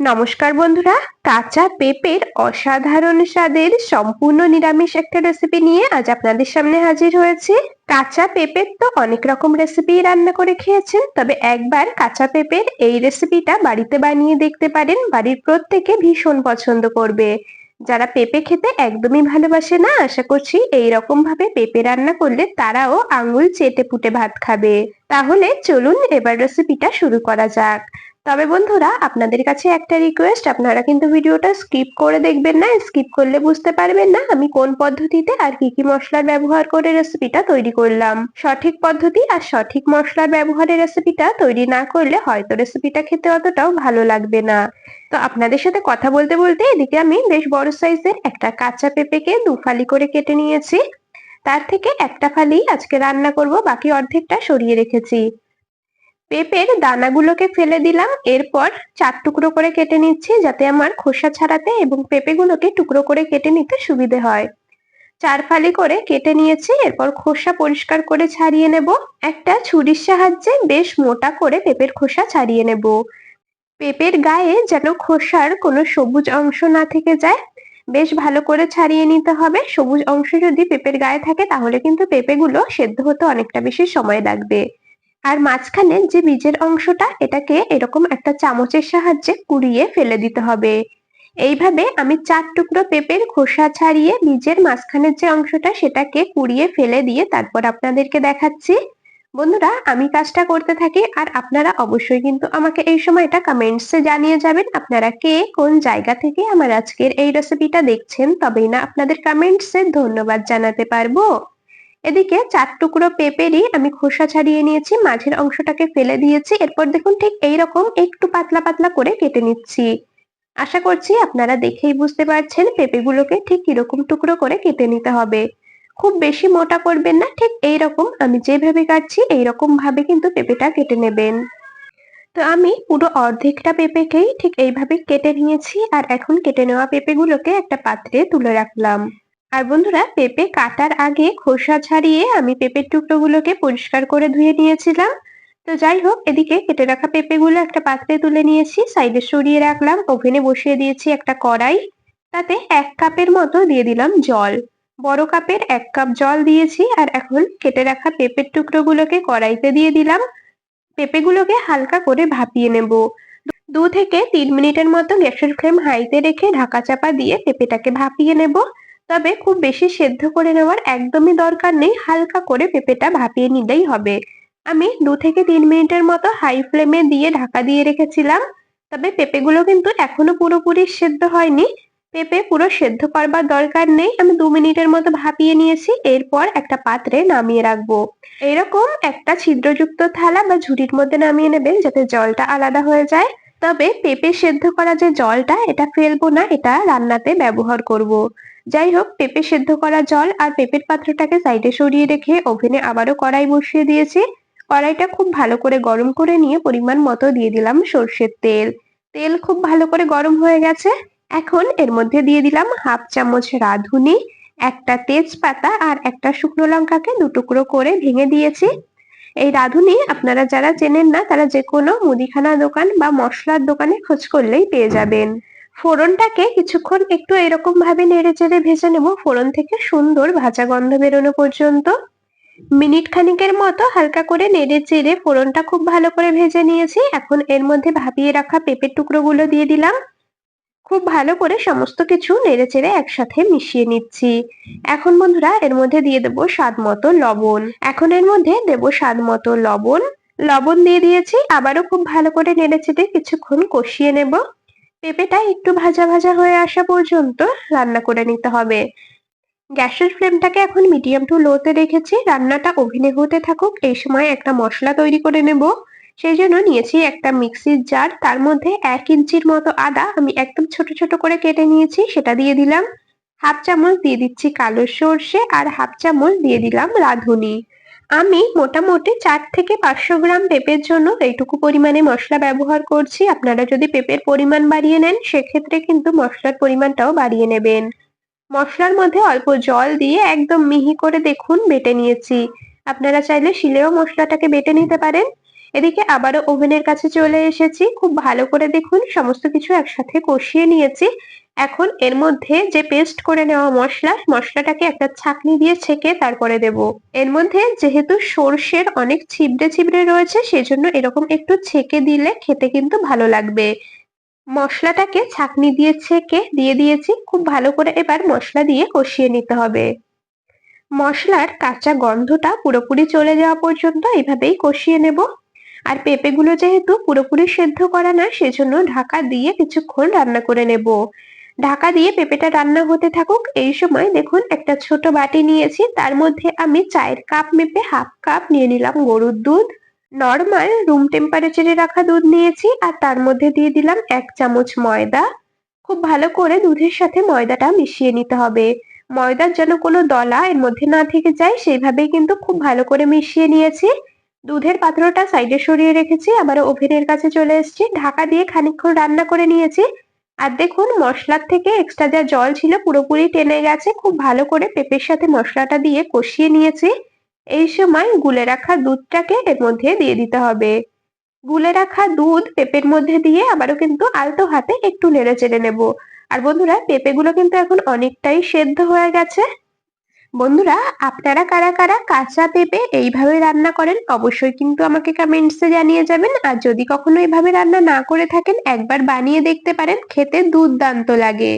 নমস্কার বন্ধুরা, কাঁচা পেঁপের অসাধারণ স্বাদের সম্পূর্ণ নিরামিষ একটা রেসিপি নিয়ে আজ আপনাদের সামনে হাজির হয়েছি। কাঁচা পেঁপের তো অনেক রকম রেসিপি রান্না করে খেয়েছেন, তবে একবার কাঁচা পেঁপের এই রেসিপিটা বাড়িতে বানিয়ে দেখতে পারেন, বাড়ির প্রত্যেকে ভীষণ পছন্দ করবে। যারা পেঁপে খেতে একদমই ভালোবাসে না, আশা করছি এই রকম ভাবে পেঁপে রান্না করলে তারাও আঙুল চেটে পুটে ভাত খাবে। তাহলে চলুন এবার রেসিপিটা শুরু করা যাক। তবে বন্ধুরা, আপনাদের কাছে একটা রিকোয়েস্ট আপনারা কিন্তু ভিডিওটা স্কিপ করে দেখবেন না স্কিপ করলে বুঝতে পারবেন না আমি কোন পদ্ধতিতে আর কি কি মশলার ব্যবহার করে রেসিপিটা তৈরি করলাম। সঠিক পদ্ধতি আর সঠিক মশলার ব্যবহারের রেসিপিটা তৈরি না করলে হয়তো রেসিপিটা খেতে অতটাও ভালো লাগবে না। তো আপনাদের সাথে কথা বলতে বলতে এদিকে আমি বেশ বড় সাইজের একটা কাঁচা পেঁপেকে দু ফালি করে কেটে নিয়েছি। তার থেকে একটা ফালি আজকে রান্না করব, বাকি অর্ধেকটা সরিয়ে রেখেছি। পেঁপের দানাগুলোকে ফেলে দিলাম। এরপর চার টুকরো করে কেটে নিচ্ছি যাতে আমার খোসা ছাড়াতে এবং পেঁপেগুলোকে টুকরো করে কেটে নিতে সুবিধে হয়। চার ফালি করে কেটে নিয়েছি, এরপর খোসা পরিষ্কার করে ছাড়িয়ে নেব। একটা ছুরির সাহায্যে বেশ মোটা করে পেঁপের খোসা ছাড়িয়ে নেব। পেঁপের গায়ে যেন খোসার কোনো সবুজ অংশ না থেকে যায়, বেশ ভালো করে ছাড়িয়ে নিতে হবে। সবুজ অংশ যদি পেঁপের গায়ে থাকে, তাহলে কিন্তু পেঁপেগুলো সেদ্ধ হতে অনেকটা বেশি সময় লাগবে। আর মাঝখানে যে বীজের অংশটা, এটাকে এরকম একটা চামচের সাহায্যে কুড়িয়ে ফেলে দিতে হবে। এইভাবে আমি চার টুকরো পেঁপের খোসা ছাড়িয়ে বীজের মাঝখানের যে অংশটা, সেটাকে কুড়িয়ে ফেলে দিয়ে তারপর আপনাদেরকে দেখাচ্ছি। বন্ধুরা, আমি কাজটা করতে থাকি আর আপনারা অবশ্যই কিন্তু আমাকে এই সময়টা কমেন্টসে জানিয়ে যাবেন আপনারা কে কোন জায়গা থেকে আমার আজকের এই রেসিপিটা দেখছেন। তবেই না আপনাদের কমেন্টসে ধন্যবাদ জানাতে পারব। এদিকে চার টুকরো পেঁপেরই আমি খোসা ছাড়িয়ে নিয়েছি, মাঝের অংশটাকে ফেলে দিয়েছি, এরপর দেখুন ঠিক এইরকম একটু পাতলা পাতলা করে কেটে নিচ্ছি। আশা করছি আপনারা দেখেই বুঝতে পারছেন পেঁপেগুলোকে ঠিক কীরকম টুকরো করে কেটে নিতে হবে। খুব বেশি মোটা করবেন না, ঠিক এইরকম আমি যেভাবে কাটছি এইরকম ভাবে কিন্তু পেঁপেটা কেটে নেবেন। তো আমি পুরো অর্ধেকটা পেঁপেকেই ঠিক এইভাবে কেটে নিয়েছি আর এখন কেটে নেওয়া পেঁপেগুলোকে একটা পাত্রে তুলে রাখলাম। আর বন্ধুরা পেঁপে কাটার আগে খোসা ছাড়িয়ে আমি পেঁপের টুকরোগুলোকে পরিষ্কার করে ধুয়ে নিয়েছিলাম। তো যাই হোক, এদিকে কেটে রাখা পেঁপেগুলো একটা পাত্রে তুলে নিয়েছি, সাইডে সরিয়ে রাখলাম, ওভেনে বসিয়ে দিয়েছি একটা কড়াই। তাতে এক কাপের মতো দিয়ে দিলাম জল। বড় কাপের এক কাপ জল দিয়েছি আর এখন কেটে রাখা পেঁপের টুকরোগুলোকে কড়াইতে দিয়ে দিলাম। পেঁপেগুলোকে হালকা করে ভাপিয়ে নেব। দু থেকে তিন মিনিটের মতো গ্যাসের ফ্লেম হাইতে রেখে ঢাকা চাপা দিয়ে পেঁপেটাকে ভাপিয়ে নেব। তবে খুব বেশি সেদ্ধ করে নেওয়ার একদমই দরকার নেই। হালকা করে পেঁপেটা ভাপিয়ে নিলেই হবে। আমি দু থেকে তিন মিনিটের মতো হাই ফ্লেমে দিয়ে ঢাকা দিয়ে রেখেছিলাম। তবে পেঁপেগুলো কিন্তু এখনও পুরোপুরি সেদ্ধ হয়নি। পেঁপে পুরো সেদ্ধ করবার দরকার নেই। আমি দু মিনিটের মতো ভাপিয়ে নিয়েছি। এরপর একটা পাত্রে নামিয়ে রাখব। এরকম একটা ছিদ্রযুক্ত থালা বা ঝুড়ির মধ্যে নামিয়ে নেবেন যাতে জলটা আলাদা হয়ে যায়। তবে পেঁপে সেদ্ধ করা যে জলটা, এটা ফেলব না, এটা রান্নাতে ব্যবহার করব। যাই হোক, পেঁপে সেদ্ধ করা জল আর পেঁপের পাত্রটাকে সাইডে সরিয়ে রেখে ওভেনে আবারও কড়াই বসিয়ে দিয়েছি। কড়াইটা খুব ভালো করে গরম করে নিয়ে পরিমাণ মতো দিয়ে দিলাম সর্ষের তেল। তেল খুব ভালো করে গরম হয়ে গেছে। এখন এর মধ্যে দিয়ে দিলাম হাফ চামচ রাঁধুনি, একটা তেজপাতা আর একটা শুকনো লঙ্কাকে দুটুকরো করে ভেঙে দিয়েছি। এই রাঁধুনি আপনারা যারা চেনেন না, তারা যে কোনো মুদিখানা দোকান বা মশলার দোকানে খোঁজ করলেই পেয়ে যাবেন। ফোড়নটাকে কিছুক্ষণ একটু এরকম ভাবে নেড়ে চেড়ে ভেজে নেব, ফোড়ন থেকে সুন্দর ভাজা গন্ধ বেরোনো পর্যন্ত। মিনিট খানিকের মতো হালকা করে নেড়ে চেড়ে ফোড়নটা খুব ভালো করে ভেজে নিয়েছি। এখন এর মধ্যে ভাপিয়ে রাখা পেঁপের টুকরোগুলো দিয়ে দিলাম। খুব ভালো করে সমস্ত কিছু নেড়ে চেড়ে একসাথে মিশিয়ে নিচ্ছি। এখন বন্ধুরা, এর মধ্যে দিয়ে দেবো স্বাদ মতো লবণ। এখন এর মধ্যে দেবো স্বাদ মতো লবণ। লবণ দিয়ে দিয়েছি, আবারও খুব ভালো করে নেড়ে চেড়ে কিছুক্ষণ কষিয়ে নেব। পেঁপেটা একটু ভাজা ভাজা হয়ে আসা পর্যন্ত রান্না করে নিতে হবে। গ্যাসের ফ্লেমটাকে এখন মিডিয়াম টু লোতে রেখেছি। রান্নাটা ওভেনে হতে থাকুক, এই সময় একটা মশলা তৈরি করে নেব। সেই জন্য নিয়েছি একটা মিক্সির জার। তার মধ্যে এক ইঞ্চির মতো আদা আমি একদম ছোট ছোট করে কেটে নিয়েছি, সেটা দিয়ে দিলাম। হাফ চামচ দিয়ে দিচ্ছি কালো সর্ষে আর হাফ চামচ দিয়ে দিলাম রাঁধুনি। আমি মোটামুটি চার থেকে পাঁচশো গ্রাম পেঁপের জন্য এইটুকু পরিমাণে মশলা ব্যবহার করছি। আপনারা যদি পেঁপের পরিমাণ বাড়িয়ে নেন, সেক্ষেত্রে কিন্তু মশলার পরিমাণটাও বাড়িয়ে নেবেন। মশলার মধ্যে অল্প জল দিয়ে একদম মিহি করে দেখুন, বেটে নিয়েছি। আপনারা চাইলে শিলেও মশলাটাকে বেটে নিতে পারেন। এদিকে আবারও ওভেনের কাছে চলে এসেছি। খুব ভালো করে দেখুন, সমস্ত কিছু একসাথে কষিয়ে নিয়েছি। এখন এর মধ্যে যে পেস্ট করে নেওয়া মশলা, মশলাটাকে একটা ছাঁকনি দিয়ে ছেঁকে তারপরে দেব। এর মধ্যে যেহেতু সর্ষের অনেক ছিবড়ে ছিবড়ে রয়েছে, সেজন্য এরকম একটু ছেঁকে দিলে খেতে কিন্তু ভালো লাগবে। মশলাটাকে ছাঁকনি দিয়ে ছেঁকে দিয়ে দিয়েছি। খুব ভালো করে এবার মশলা দিয়ে কষিয়ে নিতে হবে। মশলার কাঁচা গন্ধটা পুরোপুরি চলে যাওয়া পর্যন্ত এইভাবেই কষিয়ে নেব। আর পেঁপেগুলো যেহেতু পুরোপুরি সেদ্ধ করা না, সেজন্য ঢাকা দিয়ে কিছুক্ষণ রান্না করে নেব। ঢাকা দিয়ে পেঁপেটা রান্না হতে থাকুক, এই সময় দেখুন একটা ছোট বাটি নিয়েছি, তার মধ্যে আমি চায়ের কাপ মেপে হাফ কাপ নিয়ে নিলাম গরুর দুধ। নর্মাল রুম টেম্পারেচারে রাখা দুধ নিয়েছি, আর তার মধ্যে দিয়ে দিলাম এক চামচ ময়দা। খুব ভালো করে দুধের সাথে ময়দাটা মিশিয়ে নিতে হবে। ময়দার যেন কোনো দলা এর মধ্যে না থেকে যায়, সেইভাবেই কিন্তু খুব ভালো করে মিশিয়ে নিয়েছি। দুধের পাত্রটা সাইডে সরিয়ে রেখেছি আবার ওভেনের কাছে চলে এসেছি। ঢাকা দিয়ে খানিকক্ষণ রান্না করে নিয়েছি। আর দেখুন, মশলার থেকে এক্সট্রা যা জল ছিল পুরোপুরি টেনে গেছে। খুব ভালো করে পেঁপের সাথে মশলাটা দিয়ে কষিয়ে নিয়েছি। এই সময় গুলে রাখা দুধটাকে এর মধ্যে দিয়ে দিতে হবে। গুলে রাখা দুধ পেঁপের মধ্যে দিয়ে আবারও কিন্তু আলতো হাতে একটু নেড়ে চেড়ে নেব। আর বন্ধুরা, পেঁপেগুলো কিন্তু এখন অনেকটাই সেদ্ধ হয়ে গেছে। বন্ধুরা, আপনারা কারা কারা কাঁচা পেঁপে এইভাবে রান্না করেন অবশ্যই কিন্তু আমাকে কমেন্টসে জানিয়ে যাবেন। আর যদি কখনো এইভাবে রান্না না করে থাকেন, একবার বানিয়ে দেখতে পারেন, খেতে দুর্দান্ত লাগে।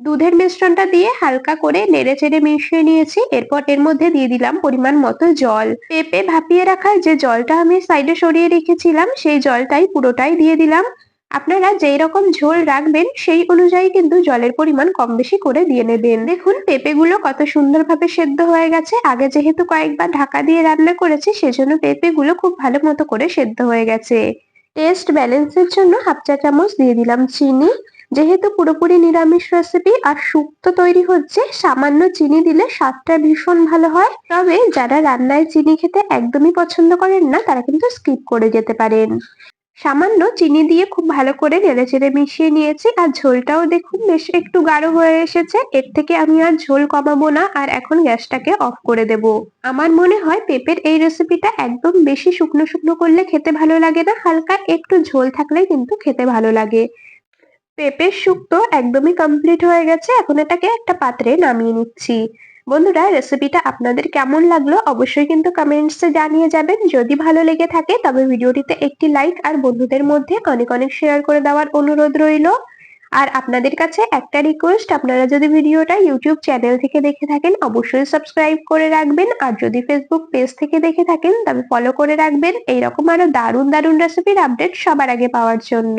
দুধের মিশ্রণটা দিয়ে হালকা করে নেড়ে চেড়ে মিশিয়ে নিয়েছি, এরপর এর মধ্যে দিয়ে দিলাম পরিমাণ মতো জল। পেঁপে ভাপিয়ে রাখা যে জলটা আমি সাইডে সরিয়ে রেখেছিলাম, সেই জলটাই পুরোটাই দিয়ে দিলাম। আপনারা যেই রকম ঝোল রাখবেন, সেই অনুযায়ী কিন্তু জলের পরিমাণ কম বেশি করে দিয়ে নেবেন। দেখুন, পেঁপেগুলো কত সুন্দরভাবে সেদ্ধ হয়ে গেছে। আগে যেহেতু কয়েকবার ঢাকা দিয়ে রান্না করেছি, সেজন্য পেঁপেগুলো খুব ভালো মতো করে সেদ্ধ হয়ে গেছে। টেস্ট ব্যালেন্সের জন্য হাফ চা চামচ দিয়ে দিলাম চিনি। যেহেতু পুরোপুরি নিরামিষ রেসিপি আর শুক্তো তৈরি হচ্ছে, সামান্য চিনি দিলে স্বাদটা ভীষণ ভালো হয়। তবে যারা রান্নায় চিনি খেতে একদমই পছন্দ করেন না, তারা কিন্তু স্কিপ করে যেতে পারেন। সামান্য চিনি দিয়ে খুব ভালো করে নেড়েচেড়ে মিশিয়ে নিয়েছি আর ঝোলটাও দেখুন বেশ একটু গাঢ় হয়ে এসেছে। এর থেকে আমি আর ঝোল কমাবো না আর এখন গ্যাসটাকে অফ করে দেব। আমার মনে হয় পেঁপের এই রেসিপিটা একদম বেশি শুকনো শুকনো করলে খেতে ভালো লাগে না, হালকা একটু ঝোল থাকলেই কিন্তু খেতে ভালো লাগে। পেঁপের শুক্তো একদমই কমপ্লিট হয়ে গেছে, এখন এটাকে একটা পাত্রে নামিয়ে নিচ্ছি। বন্ধুরা রেসিপিটা আপনাদের কেমন লাগল অবশ্যই কিন্তু কমেন্টসে জানিয়ে যাবেন। যদি ভালো লেগে থাকে, তবে ভিডিওটিতে একটি লাইক আর বন্ধুদের মধ্যে অনেক অনেক শেয়ার করে দেওয়ার অনুরোধ রইল। আর আপনাদের কাছে একটা রিকোয়েস্ট আপনারা যদি ভিডিওটা ইউটিউব চ্যানেল থেকে দেখে থাকেন, অবশ্যই সাবস্ক্রাইব করে রাখবেন। আর যদি ফেসবুক পেজ থেকে দেখে থাকেন, তবে ফলো করে রাখবেন। এইরকম আরও দারুণ দারুণ রেসিপির আপডেট সবার আগে পাওয়ার জন্য।